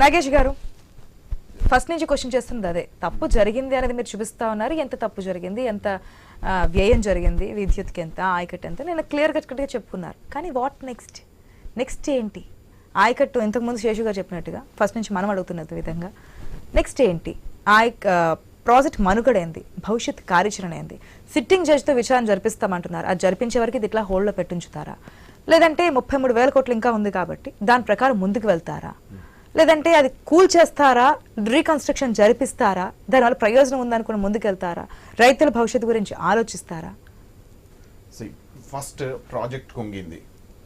నాగేష్ గారు ఫస్ట్ నుంచి క్వశ్చన్ చేస్తుంది అదే. తప్పు జరిగింది అనేది మీరు చూపిస్తా ఉన్నారు. ఎంత తప్పు జరిగింది? ఎంత వ్యయం జరిగింది? విద్యుత్కి ఎంత? ఆయకట్టు ఎంత? నేను క్లియర్ కట్గా చెప్పుకున్నారు. కానీ వాట్ నెక్స్ట్? నెక్స్ట్ ఏంటి? ఆయకట్టు ఇంతకుముందు శేషు గారు చెప్పినట్టుగా ఫస్ట్ నుంచి మనం అడుగుతున్న విధంగా నెక్స్ట్ ఏంటి? ఆయ ప్రాజెక్ట్ మనుగడైంది? భవిష్యత్ కార్యాచరణ ఏంది? సిట్టింగ్ జడ్జితో విచారణ జరిపిస్తామంటున్నారు. అది జరిపించే వరకు ఇది ఇట్లా హోల్డ్లో పెట్టించుతారా? లేదంటే ముప్పై మూడు వేల కోట్లు ఇంకా ఉంది కాబట్టి దాని ప్రకారం ముందుకు వెళ్తారా? లేదంటే అది కూల్ చేస్తారా? రీకన్స్ట్రక్షన్ జరిపిస్తారా? దానివల్ల ప్రయోజనం ఉందనుకుని ముందుకెళ్తారా? రైతుల భవిష్యత్తు గురించి ఆలోచిస్తారా? ఫస్ట్ ప్రాజెక్ట్ కుంగింది.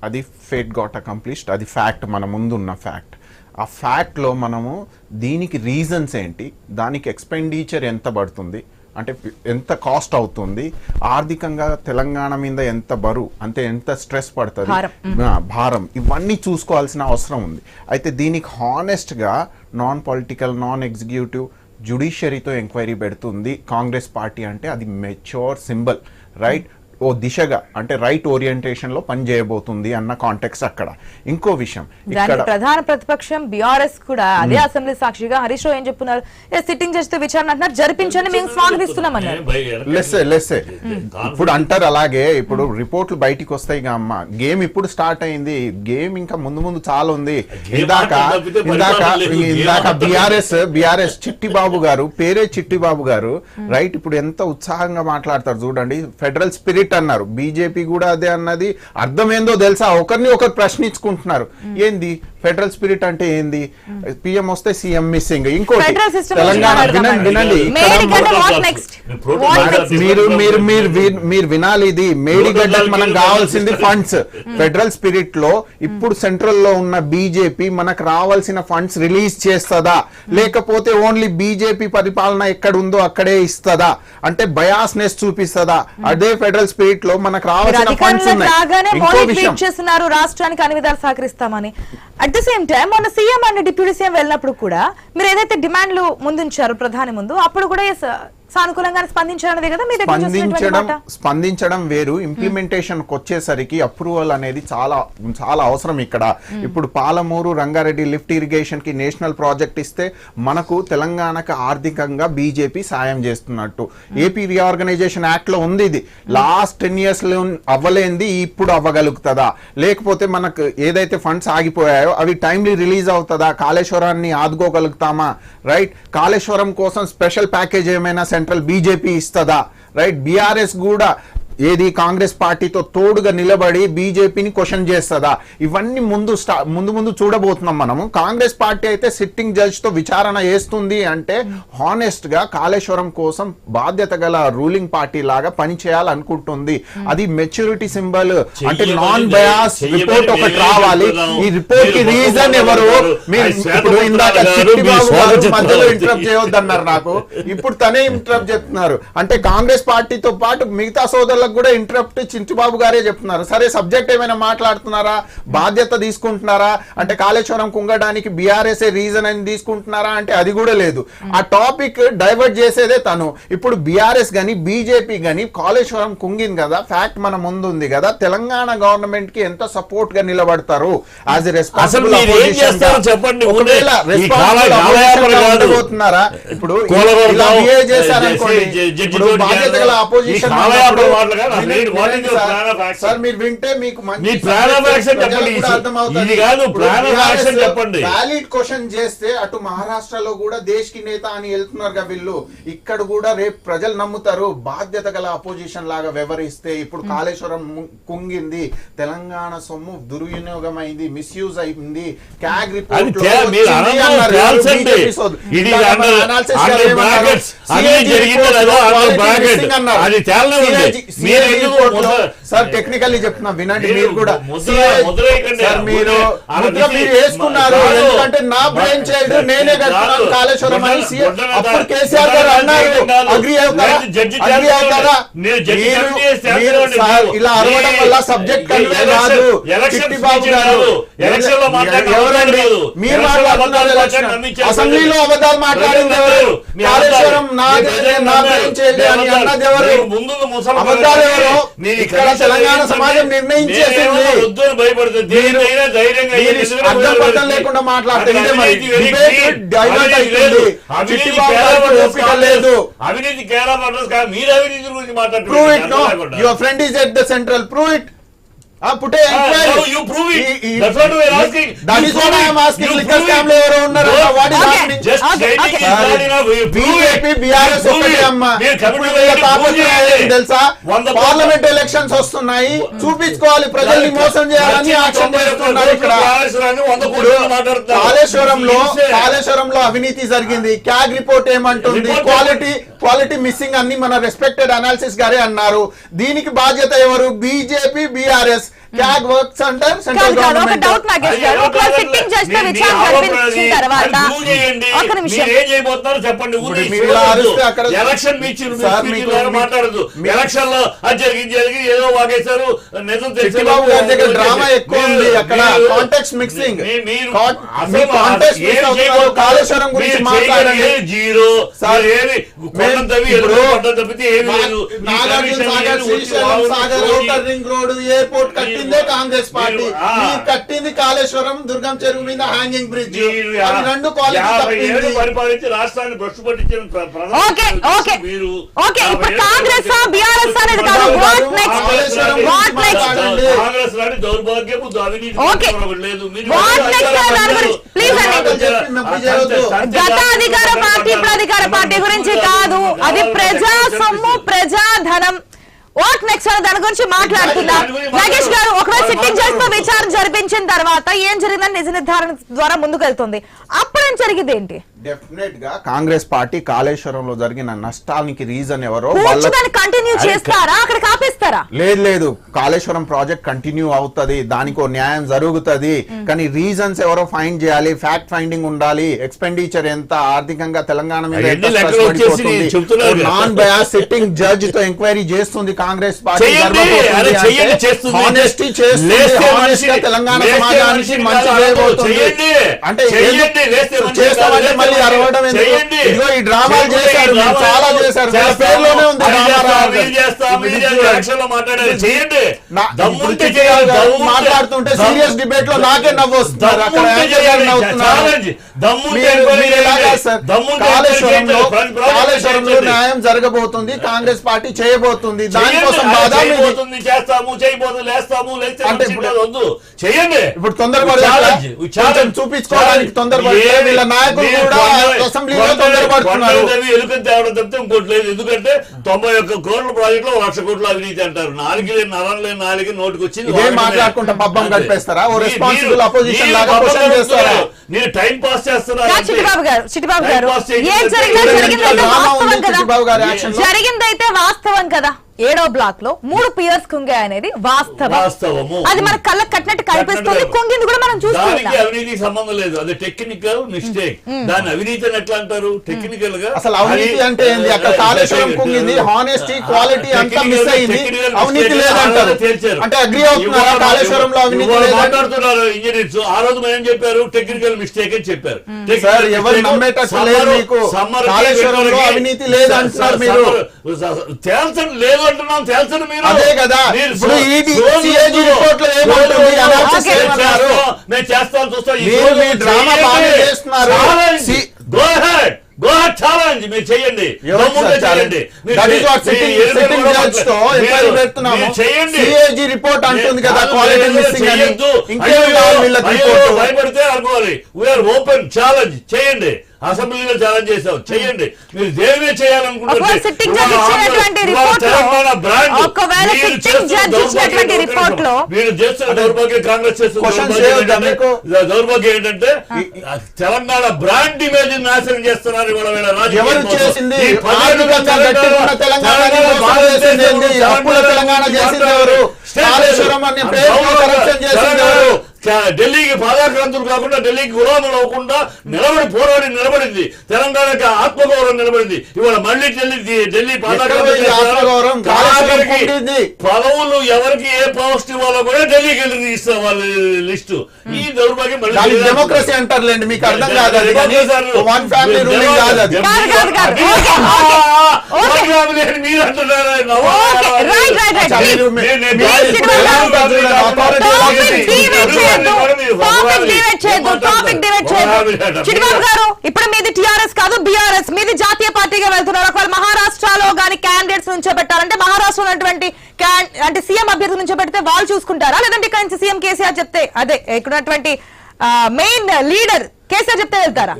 అది ఫేట్ గాట్ అకంప్లిష్డ్ అది ఫ్యాక్ట్ మన ముందున్న ఫ్యాక్ట్ ఆ ఫ్యాక్ట్లో మనము దీనికి రీజన్స్ ఏంటి? దానికి ఎక్స్పెండిచర్ ఎంత పడుతుంది? అంటే ఎంత కాస్ట్ అవుతుంది? ఆర్థికంగా తెలంగాణ మీద ఎంత బరువు అంటే ఎంత స్ట్రెస్ పడుతుంది? భారం. ఇవన్నీ చూసుకోవాల్సిన అవసరం ఉంది. అయితే దీనికి హానెస్ట్గా నాన్ పొలిటికల్ నాన్ ఎగ్జిక్యూటివ్ జుడిషియరీతో ఎంక్వైరీ పెడుతుంది కాంగ్రెస్ పార్టీ అంటే అది మెచ్యూర్ సింబల్ రైట్ ఓ దిశగా అంటే రైట్ ఓరియంటేషన్లో పని చేయబోతుంది అన్న కాంటెక్స్ అక్కడ. ఇంకో విషయం ఇక్కడ ప్రధాన ప్రతిపక్షం బీఆర్ఎస్ కూడా అదే అసెంబ్లీ సాక్షిగా హరీష్ రావు ఏం చెప్తున్నారు ఏ సిట్టింగ్ జడ్జితో విచారణ అంటున్నారు జరిపించండి మేము స్వాగతిస్తున్నాం లెస్సే లెస్సే. ఇప్పుడు అంటారు అలాగే ఇప్పుడు రిపోర్ట్లు బయటికి వస్తాయి అమ్మ. గేమ్ ఇప్పుడు స్టార్ట్ అయింది. గేమ్ ఇంకా ముందు ముందు చాలా ఉంది. ఇందాక ఇందాక ఇందాక బిఆర్ఎస్ బిఆర్ఎస్ చిట్టి బాబు గారు పేరే చిట్టి బాబు గారు రైట్ ఇప్పుడు ఎంత ఉత్సాహంగా మాట్లాడతారు చూడండి. ఫెడరల్ స్పిరిట్ అన్నారు. బీజేపీ కూడా అదే అన్నది. అర్థం ఏందో తెలుసా? ఒకరిని ఒకరు ప్రశ్నించుకుంటున్నారు. ఏంది? ఫెడరల్ స్పిరిట్ అంటే ఏంది? పిఎం వస్తే సీఎం మిస్సింగ్. ఇంకోటి తెలంగాణ వినండి వినండి. మీరు మీరు మీరు మీరు వినాలి ఇది. మేడిగడ్డకి మనం కావాల్సింది ఫండ్స్ ఫెడరల్ స్పిరిట్లో ఇప్పుడు సెంట్రల్లో ఉన్న బీజేపీ మనకు రావాల్సిన ఫండ్స్ రిలీజ్ చేస్తదా? లేకపోతే ఓన్లీ బీజేపీ పరిపాలన ఎక్కడ ఉందో అక్కడే ఇస్తదా? అంటే బయాస్నెస్ చూపిస్తదా? అదే ఫెడరల్ స్పిరిట్లో మనకు రావాల్సిన ఫండ్స్ ఉన్నాయి. రాష్ట్రానికి అన్ని విధాలు సహకరిస్తామని. అట్ ద సేమ్ టైం మొన్న సీఎం అండ్ డిప్యూటీ సీఎం వెళ్ళినప్పుడు కూడా మీరు ఏదైతే డిమాండ్లు ముందుంచారు ప్రధాని ముందు అప్పుడు కూడా yes, సానుకూలంగానే స్పందించారన్నదే కదా మీ స్పందించడం. స్పందించడం వేరు. ఇంప్లిమెంటేషన్ వచ్చేసరికి అప్రూవల్ అనేది చాలా చాలా అవసరం ఇక్కడ. ఇప్పుడు పాలమూరు రంగారెడ్డి లిఫ్ట్ ఇరిగేషన్కి నేషనల్ ప్రాజెక్ట్ ఇస్తే మనకు తెలంగాణకు ఆర్థికంగా బీజేపీ సాయం చేస్తున్నట్టు. ఏపీ రీఆర్గనైజేషన్ యాక్ట్లో ఉంది ఇది. లాస్ట్ టెన్ ఇయర్స్లో అవ్వలేంది ఇప్పుడు అవ్వగలుగుతుందా? లేకపోతే మనకు ఏదైతే ఫండ్స్ ఆగిపోయాయో అవి టైమ్లీ రిలీజ్ అవుతుందా? కాళేశ్వరాన్ని ఆదుకోగలుగుతామా? రైట్ కాళేశ్వరం కోసం స్పెషల్ ప్యాకేజ్ ఏమైనా సెంట్రల్ బీజేపీ ఇస్తుందా? రైట్ బీఆర్ఎస్ కూడా ఏది కాంగ్రెస్ పార్టీతో తోడుగా నిలబడి బీజేపీని క్వశ్చన్ చేస్తుందా? ఇవన్నీ ముందు స్టా ముందు ముందు చూడబోతున్నాం మనము. కాంగ్రెస్ పార్టీ అయితే సిట్టింగ్ జడ్జ్తో విచారణ చేస్తుంది అంటే హానెస్ట్గా కాళేశ్వరం కోసం బాధ్యత గల రూలింగ్ పార్టీ లాగా పని చేయాలనుకుంటుంది అది మెచ్యూరిటీ సింబల్ అంటే నాన్ బయాస్ రిపోర్ట్ ఒకటి రావాలి. ఈ రిపోర్ట్కి రీజన్ ఎవరు? ఇప్పుడు ఇందాక మధ్యలో. ఇంటరప్ట్ చేయొద్దన్నారు నాకు. ఇప్పుడు తనే ఇంటరప్ట్ చెప్తున్నారు అంటే కాంగ్రెస్ పార్టీతో పాటు మిగతా సోదరులకు కూడా ఇంటరప్ట్ చింటిబాబు గారే చెప్తున్నారు సరే సబ్జెక్ట్ ఏమైనా మాట్లాడుతున్నారా బాధ్యత తీసుకుంటున్నారా అంటే కాళేశ్వరం కుంగడానికి బీఆర్ఎస్ రీజన్ అని తీసుకుంటున్నారా అంటే అది కూడా లేదు ఆ టాపిక్ డైవర్ట్ చేసేదే తను ఇప్పుడు బీఆర్ఎస్ గాని బీజేపీ గాని కాళేశ్వరం కుంగింది కదా ఫ్యాక్ట్ మన ముందు ఉంది కదా తెలంగాణ గవర్నమెంట్కి ఎంత సపోర్ట్గా నిలబడతారు యాజ్ రెస్పాన్సిబుల్ మీరు ఏం చేస్తారో చెప్పండి. ఇప్పుడు చేశారనుకోండి, ఇప్పుడు బాధ్యత గల. సార్, మీరు వింటే మీకు మీ చెప్పండి. ఇది కాదు, చెప్పండి. క్వశ్చన్ చేస్తే అటు మహారాష్ట్రలో కూడా దేశ్కి నేత అని వెళ్తున్నారు కదా వీళ్ళు. ఇక్కడ కూడా రేపు ప్రజలు నమ్ముతారు. బాధ్యత గల అపోజిషన్ లాగా వ్యవహరిస్తే ఇప్పుడు కాళేశ్వరం కుంగింది. తెలంగాణ సొమ్ము దుర్వినియోగమైంది మిస్యూజ్ అయింది. క్యాగ్ అది రిపోర్ట్ తే- సార్ టెక్నికల్లీ చెప్తున్నా వినండి మీరు కూడా మీరు మీరు వేసుకున్నారు. ఎందుకంటే నా బ్రెయిన్ చైల్డ్ నేనే కాదు. కాళేశ్వరం అని అప్పుడు. కేసీఆర్ గారు అన్నారు. అగ్రి అవుతారా అగ్రి మీరు ఇలా అరవడం వల్ల subject convey election Chitti Babu గారు ఎవరండి. మీరు మాట్లాడుతున్నారు అసెంబ్లీలో. అబద్ధాలు మాట్లాడింది ఎవరు కాళేశ్వరం. నా. బ్రెయిన్ చైల్డ్ అని. అన్నది ఎవరు అబద్ధాలు ఇక్కడ తెలంగాణ సమాజం నిర్ణయించేసింది. అర్థం. లేకుండా మాట్లాడితే మరి. అవినీతి ఓపిక. లేదు. కేరళ. మీరు గురించి? మాట్లాడుతున్నారు Your friend is at the central. Prove it. Ah, put a తెలుసా? పార్లమెంట్ ఎలక్షన్స్ వస్తున్నాయి. చూపించుకోవాలి ప్రజల్ని మోసం చేయాలని కాళేశ్వరంలో కాళేశ్వరంలో అవినీతి జరిగింది. క్యాగ్ రిపోర్ట్ ఏమంటుంది? క్వాలిటీ క్వాలిటీ మిస్సింగ్ అన్ని మన రెస్పెక్టెడ్ అనాలిసిస్ గారే అన్నారు. దీనికి బాధ్యత ఎవరు? BJP BRS. క్యాగ్ వర్క్స్ అంటారు central government doubt Nagesh garu ఒకవేళ సిట్టింగ్ జడ్జ్తో విచారణ జరిపించిన తర్వాత ఒక నిమిషం. ఏం చేయబోతున్నారో చెప్పండి ఎలక్షన్ మాట్లాడదు. ఎలక్షన్లో అది జరిగింది జరిగి ఏదో వాగేశారు నిజం తెలిసే చిట్టిబాబు గారి దగ్గర లోపు డ్రామా ఎక్కువ ఉంది అక్కడ మిక్సింగ్? కాళేశ్వరం గురించి మాట్లాడండి. జీరో. సార్, మీరు ఏమి కొండం తవ్వి ఇప్పుడు ఎలుగు కొండం తప్పితే ఏమీ నా- లేదు. ఈ Nagarjuna Sagar Srisailam outer ring road airport కట్టిందే Congress party. మీరు- కట్టింది కాళేశ్వరం దుర్గం చెరువు మీద హ్యాంగింగ్ బ్రిడ్జ్. రెండు తప్పింది. పరిపాలించి రాష్ట్రాన్ని భ్రష్టు పట్టించిన మీరు కాంగ్రెస్ పరిపాలించి- బీఆర్ఎస్ అనేది కాదు. కాంగ్రెస్ వాట్ కాదు, నెక్స్ట్ కాళేశ్వరం వాట్ గురించి నెక్స్ట్ మాట్లాడండి. కాంగ్రెస్ రాని దౌర్భాగ్యపు అవినీతి లేదు. అండి. గత అధికార పార్టీ ఇప్పుడు అధికార పార్టీ గురించి కాదు. అది ప్రజా సొమ్ము ప్రజా ధనం. వాట్ నెక్స్ట్ అనే దాని గురించి మాట్లాడుతున్నాం నాగేష్ గారు ఒకవేళ. సిట్టింగ్ జడ్జ్తో విచారణ జరిపించిన తర్వాత ఏం జరిగిందని నిజ నిర్ధారణ ద్వారా ముందుకు వెళ్తుంది. అప్పుడేం జరిగింది ఏంటి? డెఫినెట్గా కాంగ్రెస్ పార్టీ కాళేశ్వరంలో జరిగిన నష్టానికి రీజన్ ఎవరో కంటిన్యూ చేస్తారా? అక్కడ కాపేస్తారా? లేదు లేదు. కాళేశ్వరం ప్రాజెక్ట్ కంటిన్యూ అవుతది. దానికి ఓ న్యాయం జరుగుతది. కానీ రీజన్స్ ఎవరో ఫైండ్ చేయాలి ఫ్యాక్ట్ ఫైండింగ్ ఉండాలి. ఎక్స్పెండిచర్ ఎంత ఆర్థికంగా తెలంగాణ మీద. నాన్ బయాస్ సిట్టింగ్ జడ్జ్తో ఎంక్వైరీ చేస్తుంది కాంగ్రెస్ పార్టీ తెలంగాణ సమాజానికి మంచి. అంటే చేస్తామంటే మళ్ళీ అరవడం. ఇదిగో ఈ డ్రామాలు చేశారు చాలా చేశారు. పేర్లోనే ఉంది మాట్లాడుతుంటే సీరియస్ డిబేట్లో నాకే నవ్వు వస్తున్నారు అక్కడ కాళేశ్వరంలో కాళేశ్వరంలో. న్యాయం జరగబోతుంది. కాంగ్రెస్ పార్టీ చేయబోతుంది. దానికోసం. బాధ చేస్తాము చేయబోతుంది లేస్తాము అంటే వద్దు చేయండి ఇప్పుడు తొందరపడి ఛాలెంజ్, ఈ ఛాలెంజ్. కొంచెం చూపించుకోవడానికి తొందరపడి ఏమి- వీళ్ళ నాయకులు మీరు కూడా కొండ- అసెంబ్లీలో కొండ- తొందరపడుతున్నారు కొండలు తవ్వి ఎలుకని తేవడం తప్పితే ఇంకోటి లేదు ఎందుకంటే తొంభై ఒక్క కోట్ల ప్రాజెక్ట్లో లక్ష కోట్ల అవినీతి అంటారు నాలుగు లేని నరం లేని నాలుగు నోటికి వచ్చింది. మాట్లాడుకుంటా పబ్బం. గడిపేస్తారా? ఓ మీరు- లాగా చేస్తారా? టైం పాస్ చేస్తున్నారు. చిట్టిబాబు గారు చిట్టిబాబు గారు ఏం వాస్తవం కదా. జరిగిందైతే వాస్తవం కదా ఏడో బ్లాక్లో మూడు పియర్స్ కుంగే అనేది వాస్తవం. వాస్తవము. అది మన కళ్ళకు కట్టినట్టు కనిపిస్తుంది. కుంగింది కూడా మనం దానికి చూస్తున్నాం అవినీతికి సంబంధం లేదు. అది టెక్నికల్ మిస్టేక్ దాని అవినీతి అని ఎట్లా అంటారు? టెక్నికల్గా అసలు అవినీతి అంటే ఏంది? అక్కడ కాళేశ్వరం కుంగింది హానెస్టీ క్వాలిటీ అంతా మిస్ అయింది. అవినీతి లేదంటారు. తేల్చారు. అంటే అగ్రి అవుతున్నారా? కాళేశ్వరంలో అవినీతి మాట్లాడుతున్నారు ఇంజనీర్స్ ఆ రోజు మనం ఏం చెప్పారు? టెక్నికల్ మిస్టేక్ అని చెప్పారు. కి కాళేశ్వరంలో అవినీతి లేదు అంటున్నారు మీరు. తేల్చండి లేదు అంటున్నాం తేల్చండి మీరు అదే కదా. ఇప్పుడు సో- ఈడీ రోజు CAG రోజు report లో ఏమంటుంది? రోజు analysis మేము ఏమన్నారు? చేస్తాం, మేము చేస్తాం చూస్తాం ఈ మీరు రోజు మీ డ్రామా చేయండి. బాగానే చేస్తున్నారు. Challenge. See- Go ahead. Go ahead, challenge. మీరు చేయండి ఎవరు దమ్ముంటే సార్ challenge? చేయండి. మీరు That is చే- what sitting- మీరు ఎలుకలు sitting కూడా judge తో మీరు- ఎంక్వైరీ పెడుతున్నాము. మీరు చేయండి CAG report అంటుంది కదా, లేదు, missing అని. ఇంకేం కావాలి వీళ్ళకి? భయపడితే అనుకోవాలి వీఆర్ ఓపెన్ ఛాలెంజ్ చేయండి అసెంబ్లీలో ఛాలెంజ్ చేసాం చేయండి మీరు మీరు చేస్తున్న దౌర్భాగ్యం ఏంటంటే- తెలంగాణ బ్రాండ్ ఇమేజ్ నాశనం చేస్తున్నారు తెలంగాణ ఢిల్లీకి పాదాక్రాంతులు కాకుండా ఢిల్లీకి గులాములు అవ్వకుండా నిలబడి పోరాడి నిలబడింది తెలంగాణకి ఆత్మగౌరవం నిలబడింది ఇవాళ మళ్ళీ ఢిల్లీ ఢిల్లీ కుంటింది. పదవులు ఎవరికి ఏ పోస్ట్ ఇవ్వాలో కూడా ఢిల్లీకి వెళ్ళి ఇస్తారు వాళ్ళ లిస్టు ఈ దౌర్భాగ్యం డెమోక్రసీ అంటారులేండి మీకు అర్థం కాదు. వన్ ఫ్యామిలీ రూలింగ్ కాదు మీరు అంటున్నారా? చేయొద్దు టాపిక్ డివైడ్ చేయొద్దు టాపిక్ డివైడ్ చేయొద్దు చిటిబాబు గారు ఇప్పుడు మీది టిఆర్ఎస్ కాదు బిఆర్ఎస్. మీది జాతీయ పార్టీగా వెళ్తున్నారు. ఒకవేళ మహారాష్ట్రలో గాని క్యాండిడేట్స్ నుంచోబెట్టాలంటే మహారాష్ట్ర ఉన్నటువంటి క్యాన్- అంటే సీఎం అభ్యర్థి నుంచి పెడితే వాళ్ళు చూసుకుంటారా? లేదంటే ఇక్కడ నుంచి సీఎం కేసీఆర్ చెప్తే అదే ఇక్కడ ఉన్నటువంటి మెయిన్ లీడర్ కేసీఆర్ చెప్తే వెళ్తారా?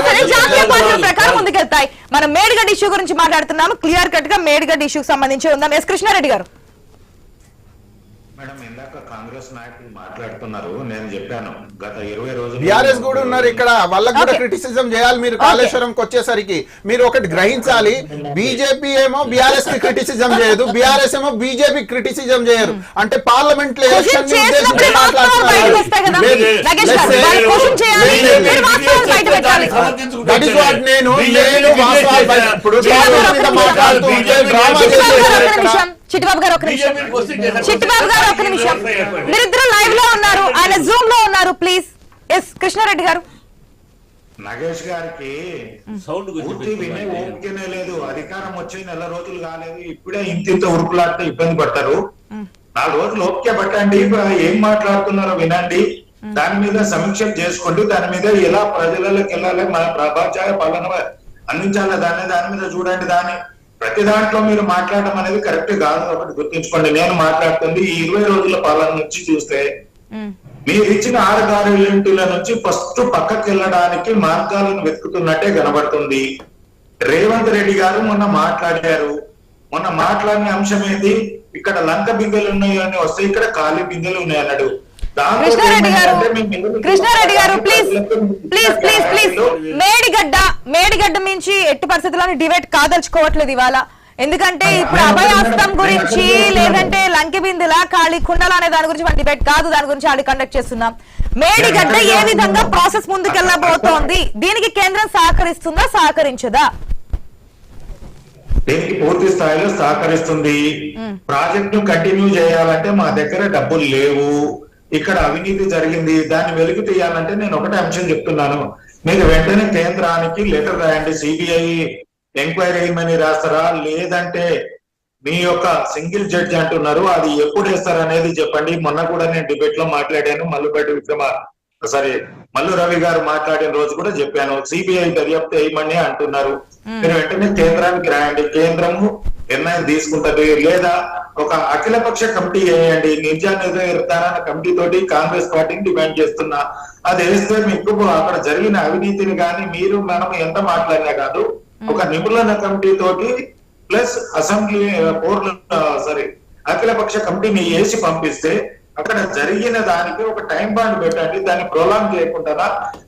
సరే జాతీయ పార్టీల ప్రకారం ముందుకెళ్తాయి. మనం మేడిగడ్డ ఇష్యూ గురించి మాట్లాడుతున్నాము. క్లియర్ కట్గా మేడిగడ్డ ఇష్యూకి సంబంధించి ఉందాం. ఎస్ కృష్ణారెడ్డి గారు. మేడం ఇందాక కాంగ్రెస్ నాయకులు మాట్లాడుతున్నారు. నేను చెప్పాను. గత ఇరవై రోజులు బిఆర్ఎస్ కూడా ఉన్నారు ఇక్కడ. వాళ్ళకి కూడా. క్రిటిసిజం చేయాలి మీరు కాళేశ్వరంకి వచ్చేసరికి. మీరు ఒకటి గ్రహించాలి. బీజేపీ ఏమో బిఆర్ఎస్కి క్రిటిసిజం చేయదు. బిఆర్ఎస్ ఏమో బీజేపీ క్రిటిసిజం చేయరు. అంటే పార్లమెంట్లో నేను- నేను మాట్లాడుతూ చిట్టిబాబు గారు ఒక్క చేసేసారు ఇక్కడ. నిమిషం చిట్టిబాబు గారు ఒక నిమిషం. చిట్టిబాబు గారు ఒక నిమిషం మీరిద్దరు లైవ్లో ఉన్నారు. ఆయన జూమ్లో ఉన్నారు ప్లీజ్ ఎస్ కృష్ణారెడ్డి గారు. నగేష్ గారికి సౌండ్ పూర్తి వినే ఓపికనే లేదు. అధికారం వచ్చి నెల రోజులు కాలేదు. ఇప్పుడే ఇంత ఇంత ఉరుకులాడితే ఇబ్బంది పడతారు. నాలుగు రోజులు ఓపిక పట్టండి. ఏం మాట్లాడుతున్నారో వినండి. దాని మీద సమీక్ష చేసుకోండి దాని మీద ఎలా ప్రజలలోకి వెళ్ళాలి మన ప్రభాచార పాలన అందించాలి దాన్ని దాని మీద చూడండి దాన్ని. ప్రతి దాంట్లో మీరు మాట్లాడడం అనేది కరెక్ట్ కాదు ఒకటి గుర్తుంచుకోండి. నేను మాట్లాడుతుంది ఈ ఇరవై రోజుల పాలన నుంచి చూస్తే మీరు ఇచ్చిన ఆరు గ్యారెంటీల నుంచి ఫస్ట్ పక్కకి వెళ్ళడానికి మార్గాలను వెతుకుతున్నట్టే కనబడుతుంది. రేవంత్ రెడ్డి గారు మొన్న మాట్లాడారు. మొన్న మాట్లాడిన అంశం ఏంటి? ఇక్కడ లంక బిందెలు ఉన్నాయి అని వస్తే ఇక్కడ ఖాళీ బిందెలు ఉన్నాయి అన్నాడు Krishnareddy garu Krishnareddy garu please please please please Medigadda Medigadda మించి ఎట్టి పరిస్థితుల్లో డిబేట్ కాదలుచుకోవట్లేదు ఇవాళ. ఎందుకంటే ఇప్పుడు అభయాస్తం గురించి లేదంటే లంకి బిందుల ఖాళీ కుండల అనే దాని గురించి మన డిబేట్ కాదు దాని గురించి ఆడి కండక్ట్ చేస్తున్నాం. మేడిగడ్డ ఏ విధంగా ప్రాసెస్ ముందుకెళ్ళబోతోంది? దీనికి కేంద్రం సహకరిస్తుందా సహకరించదా? దీనికి పూర్తి స్థాయిలో సహకరిస్తుంది. ప్రాజెక్ట్ కంటిన్యూ చేయాలంటే మా దగ్గర డబ్బులు లేవు. ఇక్కడ అవినీతి జరిగింది దాన్ని వెలికి తీయాలంటే నేను ఒకటే అంశం చెప్తున్నాను. మీరు వెంటనే కేంద్రానికి లెటర్ రాయండి సిబిఐ ఎంక్వైరీ చేయమని రాస్తారా? లేదంటే మీ యొక్క సింగిల్ జడ్జి అంటున్నారు అది ఎప్పుడు వేస్తారు అనేది చెప్పండి. మొన్న కూడా నేను డిబేట్లో మాట్లాడాను మల్లుపేట విక్రమ సారీ మల్లు రవి గారు మాట్లాడిన రోజు కూడా చెప్పాను. సిబిఐ దర్యాప్తు వేయమని అంటున్నారు. మీరు వెంటనే కేంద్రానికి రాయండి. కేంద్రము నిర్ణయం తీసుకుంటది? లేదా ఒక అఖిలపక్ష కమిటీ వేయండి నిజాన్ని నిర్ధారణ కమిటీ తోటి కాంగ్రెస్ పార్టీని డిమాండ్ చేస్తున్నా. అది వేస్తే మీకు అక్కడ జరిగిన అవినీతిని కానీ మీరు మనం ఎంత మాట్లాడినా కాదు ఒక నిపుణుల కమిటీ తోటి ప్లస్ అసెంబ్లీ కోర్టు సారీ అఖిలపక్ష కమిటీని వేసి పంపిస్తే అక్కడ జరిగిన దానికి ఒక టైం బాండ్ పెట్టండి. దాన్ని ప్రొలాంగ్ చేయకుండా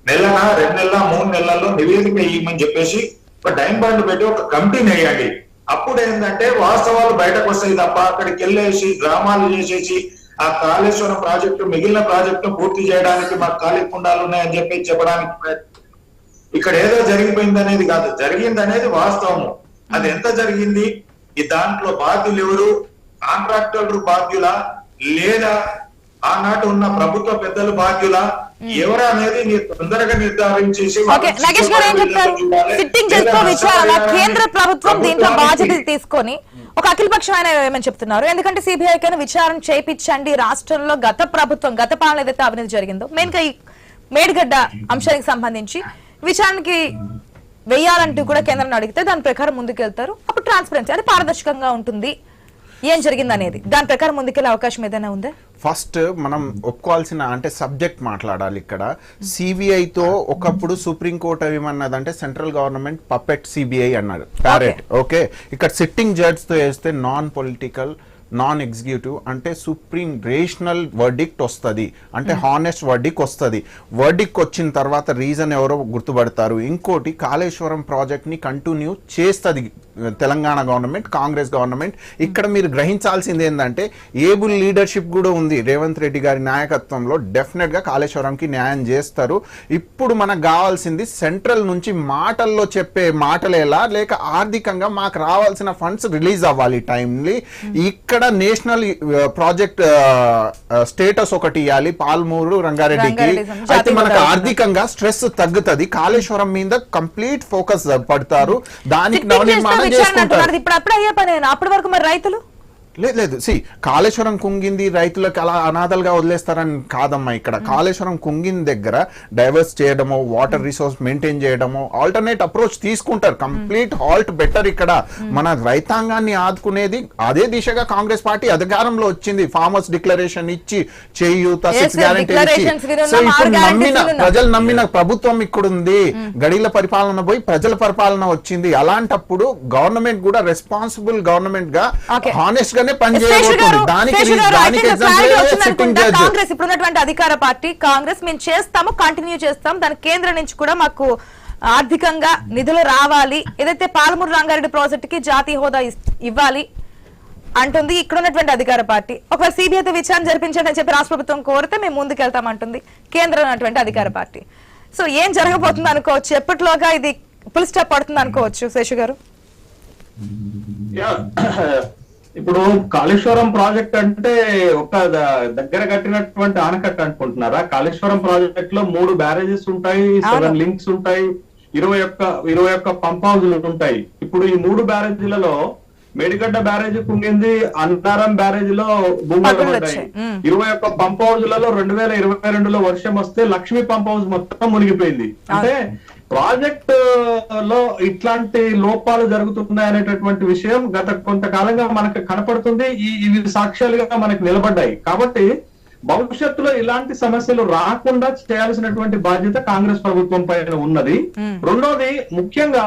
నెలనా రెండు నెలల మూడు నెలల్లో నివేదిక ఇవ్వమని చెప్పేసి ఒక టైం బాండ్ పెట్టి ఒక కమిటీని వేయండి. అప్పుడు ఏంటంటే వాస్తవాలు బయటకు వస్తాయి తప్ప అక్కడికి వెళ్ళేసి డ్రామాలు చేసేసి ఆ కాళేశ్వరం ప్రాజెక్టు మిగిలిన ప్రాజెక్టు పూర్తి చేయడానికి మాకు ఖాళీ కుండాలు ఉన్నాయని చెప్పి చెప్పడానికి ప్రయత్నం. ఇక్కడ ఏదో జరిగిపోయింది అనేది కాదు. జరిగింది అనేది వాస్తవము. అది ఎంత జరిగింది? ఈ దాంట్లో బాధ్యులు ఎవరు? కాంట్రాక్టర్లు బాధ్యులా? లేదా ఆనాటి ఉన్న ప్రభుత్వ పెద్దలు బాధ్యులా? ఎవరు అనేది ని- తొందరగా నిర్ధారించేసి ఓకే నగేష్ గారు ఏం చెప్తారు సిట్టింగ్ విచారణ కేంద్ర ప్రభుత్వం దీంట్లో బాధ్యతలు తీసుకొని ఒక అఖిలపక్షం ఆయన ఏమని చెప్తున్నారు? ఎందుకంటే సిబిఐ కైనా విచారణ చేపించండి. రాష్ట్రంలో గత ప్రభుత్వం గత పాలన ఏదైతే అవినీతి జరిగిందో మెయిన్గా ఈ మేడిగడ్డ అంశానికి సంబంధించి విచారణకి వెయ్యాలంటూ కూడా కేంద్రం అడిగితే దాని ప్రకారం ముందుకెళ్తారు. అప్పుడు ట్రాన్స్పరెన్సీ అది పారదర్శకంగా ఉంటుంది. ఏం జరిగింది అనేది దాని ప్రకారం ముందుకెళ్ళే అవకాశం ఏదైనా ఉందా? ఫస్ట్ మనం ఒప్పుకోవాల్సిన అంటే సబ్జెక్ట్ మాట్లాడాలి ఇక్కడ. సిబిఐతో ఒకప్పుడు సుప్రీంకోర్టు ఏమన్నదంటే సెంట్రల్ గవర్నమెంట్ పపెట్ సిబిఐ అన్నారు ప్యారెట్. ఓకే. ఇక్కడ సిట్టింగ్ జడ్జ్తో వేస్తే నాన్ పొలిటికల్ నాన్ ఎగ్జిక్యూటివ్ అంటే సుప్రీం రేషనల్ వర్డిక్ట్ వస్తుంది. అంటే హానెస్ట్ వర్డిక్ వస్తుంది. వర్డిక్ వచ్చిన తర్వాత రీజన్ ఎవరో గుర్తుపడతారు. ఇంకోటి కాళేశ్వరం ప్రాజెక్ట్ని కంటిన్యూ చేస్తుంది తెలంగాణ గవర్నమెంట్ కాంగ్రెస్ గవర్నమెంట్ ఇక్కడ మీరు గ్రహించాల్సింది ఏంటంటే ఏబుల్ లీడర్షిప్ కూడా ఉంది. రేవంత్ రెడ్డి గారి నాయకత్వంలో డెఫినెట్గా కాళేశ్వరంకి న్యాయం చేస్తారు. ఇప్పుడు మనకు కావాల్సింది సెంట్రల్ నుంచి మాటల్లో చెప్పే మాటలేలా లేక ఆర్థికంగా మాకు రావాల్సిన ఫండ్స్ రిలీజ్ అవ్వాలి టైంలీ ఇక్కడ నేషనల్ ప్రాజెక్ట్ స్టేటస్ ఒకటి ఇవ్వాలి పాల్మూరు రంగారెడ్డికి. అయితే మనకు ఆర్థికంగా స్ట్రెస్ తగ్గుతుంది. కాళేశ్వరం మీద కంప్లీట్ ఫోకస్ పడతారు. దానికి అప్పటి వరకు మరి రైతులు? లేదు లేదు సి కాళేశ్వరం కుంగింది రైతులకు అలా అనాథలుగా వదిలేస్తారని కాదమ్మా ఇక్కడ. కాళేశ్వరం కుంగిన దగ్గర డైవర్స్ చేయడము వాటర్ రిసోర్స్ మెయింటైన్ చేయడము ఆల్టర్నేట్ అప్రోచ్ తీసుకుంటారు. కంప్లీట్ హాల్ట్ బెటర్ ఇక్కడ. మన రైతాంగాన్ని ఆదుకునేది అదే దిశగా కాంగ్రెస్ పార్టీ అధికారంలో వచ్చింది. ఫార్మర్స్ డిక్లరేషన్ ఇచ్చి చేయూత సిక్స్ గ్యారంటీ వినున్నాం, సో ఇప్పుడు నమ్మిన. ప్రజలు నమ్మిన ప్రభుత్వం ఇక్కడ ఉంది గడిల పరిపాలన పోయి ప్రజల పరిపాలన వచ్చింది. అలాంటప్పుడు గవర్నమెంట్ కూడా రెస్పాన్సిబుల్ గవర్నమెంట్గా. హానెస్ట్ గానే కాంగ్రెస్ ఇప్పుడున్నటువంటి అధికార పార్టీ కాంగ్రెస్ మేము చేస్తాము కంటిన్యూ చేస్తాం. దాని కేంద్రం నుంచి కూడా మాకు ఆర్థికంగా నిధులు రావాలి. ఏదైతే పాలమూరు రంగారెడ్డి ప్రాజెక్ట్కి జాతీయ హోదా ఇవ్వాలి అంటుంది ఇక్కడ ఉన్నటువంటి అధికార పార్టీ. ఒకవేళ సిబిఐతో విచారణ జరిపించండి అని చెప్పి రాష్ట్ర ప్రభుత్వం కోరితే మేము ముందుకు వెళ్తామంటుంది కేంద్రం ఉన్నటువంటి అధికార పార్టీ. సో ఏం జరగబోతుంది అనుకోవచ్చు? ఎప్పటిలోగా ఇది పుల్ స్టాప్ పడుతుంది అనుకోవచ్చు శేషు గారు? యా. ఇప్పుడు కాళేశ్వరం ప్రాజెక్ట్ అంటే ఒక దగ్గర కట్టినటువంటి ఆనకట్ట అనుకుంటున్నారా? కాళేశ్వరం ప్రాజెక్ట్లో మూడు బ్యారేజెస్ ఉంటాయి సెవెన్ లింక్స్ ఉంటాయి ఇరవై ఒక్క ఇరవై ఒక్క పంప్ హౌజులు ఉంటాయి. ఇప్పుడు ఈ మూడు బ్యారేజీలలో మేడిగడ్డ బ్యారేజ్ కుంగింది అన్నారం బ్యారేజ్లో భూములు పడ్డాయి. మ్మ్. ఇరవై ఒక్క పంప్ హౌజ్లలో రెండు వేల ఇరవై రెండులో వర్షం వస్తే లక్ష్మీ పంప్ హౌస్ మొత్తం మునిగిపోయింది. అంటే ప్రాజెక్ట్లో ఇట్లాంటి లోపాలు జరుగుతున్నాయి అనేటటువంటి విషయం గత కొంతకాలంగా మనకు కనపడుతుంది. ఈ ఇవి సాక్ష్యాలుగా మనకు నిలబడ్డాయి. కాబట్టి భవిష్యత్తులో ఇలాంటి సమస్యలు రాకుండా చేయాల్సినటువంటి బాధ్యత కాంగ్రెస్ ప్రభుత్వం పైన ఉన్నది. రెండోది ముఖ్యంగా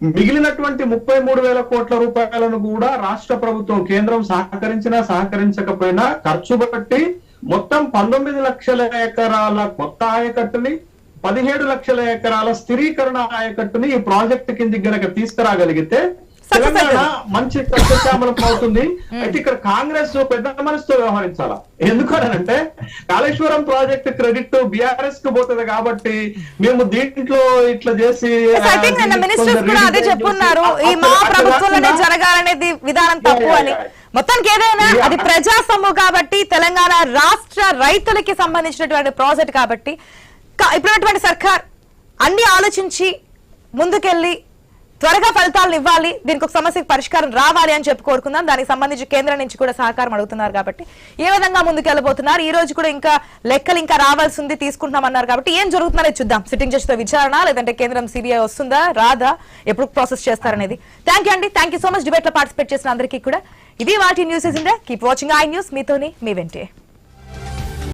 మిగిలినటువంటి ముప్పై మూడు వేల కోట్ల రూపాయలను కూడా రాష్ట్ర ప్రభుత్వం కేంద్రం సహకరించినా సహకరించకపోయినా ఖర్చు పెట్టి మొత్తం పంతొమ్మిది లక్షల ఎకరాల కొత్త ఆయకట్టుని పదిహేడు లక్షల ఎకరాల స్థిరీకరణ ఆయకట్టుని ఈ ప్రాజెక్ట్ కింద గనక తీసుకురాగలిగితే తెలంగాణ. మంచి సస్యశ్యామలం అవుతుంది. అయితే ఇక్కడ కాంగ్రెస్ పెద్ద మనసుతో వ్యవహరించాలా? ఎందుకనంటే కాళేశ్వరం ప్రాజెక్ట్ క్రెడిట్ బీఆర్ఎస్కు పోతుంది కాబట్టి మేము దీంట్లో ఇట్లా చేసి అదే చెప్పున్నారు. ఈ మా ప్రభుత్వంలోనే జరగాలనేది విధానం తప్పు అని. మొత్తానికి ఏదైనా అది ప్రజా సొమ్ము కాబట్టి తెలంగాణ రాష్ట్ర రైతులకి సంబంధించినటువంటి ప్రాజెక్ట్ కాబట్టి ఇప్పుడున్నటువంటి సర్కార్ అన్ని ఆలోచించి ముందుకెళ్ళి త్వరగా ఫలితాలను ఇవ్వాలి దీనికి ఒక సమస్యకు పరిష్కారం రావాలి అని చెప్పి కోరుకుందాం. దానికి సంబంధించి కేంద్రం నుంచి కూడా సహకారం అడుగుతున్నారు కాబట్టి ఏ విధంగా ముందుకెళ్ళబోతున్నారు? ఈ రోజు కూడా ఇంకా లెక్కలు ఇంకా రావాల్సి ఉంది తీసుకుంటున్నామన్నారు కాబట్టి ఏం జరుగుతుందో చూద్దాం. సిట్టింగ్ జడ్జితో విచారణ లేదంటే కేంద్రం సిబిఐ వస్తుందా రాదా? ఎప్పుడు ప్రాసెస్ చేస్తారనేది. థ్యాంక్ యూ అండి. థ్యాంక్ యూ సో మచ్ డిబేట్లో పార్టిసిపేట్ చేసిన అందరికీ కూడా. ఇది వాటి news India. Keep watching I news మీతోని మీ వెంటే.